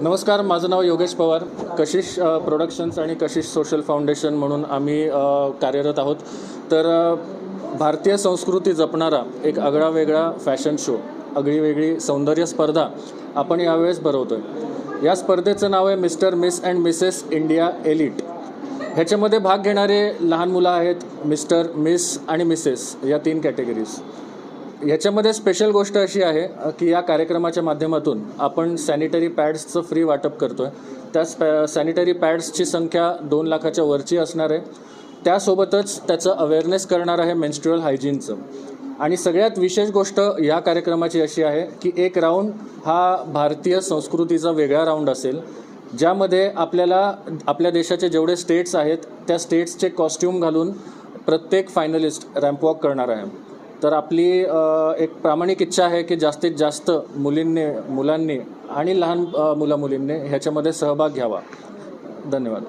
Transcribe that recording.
नमस्कार माझं नाव योगेश पवार. कशिश प्रोडक्शन्स आणि कशिश सोशल फाउंडेशन म्हणून आम्ही कार्यरत आहोत. तर भारतीय संस्कृती जपणारा एक आगळा वेगळा फॅशन शो आगळी वेगळी सौंदर्य स्पर्धा आपण यावेळेस भरवतो आहे या स्पर्धेचं नाव आहे mister miss and missus India elite. ह्याच्यामध्ये भाग घेणारे लहान मुलं आहेत मिस्टर मिस आणि मिसेस या तीन कॅटेगरीज ह्याच्यामध्ये स्पेशल गोष्ट अशी आहे की या कार्यक्रमाच्या माध्यमातून आपण सॅनिटरी पॅड्सचं फ्री वाटप करतो आहे त्या स्पॅ सॅनिटरी पॅड्सची संख्या दोन लाखाच्या वरची असणार आहे. त्यासोबतच त्याचं अवेअरनेस करणार आहे मेन्स्ट्रुअल हायजीनचं आणि सगळ्यात विशेष गोष्ट या कार्यक्रमाची अशी आहे की एक राऊंड हा भारतीय संस्कृतीचा वेगळा राऊंड असेल ज्यामध्ये आपल्याला आपल्या देशाचे जेवढे स्टेट्स आहेत त्या स्टेट्सचे कॉस्ट्यूम घालून प्रत्येक फायनलिस्ट रॅम्प वॉक करणार आहे. तर आपली एक प्रामाणिक इच्छा आहे की जास्तीत जास्त मुलींनी मुलांनी आणि लहान मुलामुलींनी मुला मुलींनी ह्याच्यामध्ये सहभाग घ्यावा. धन्यवाद.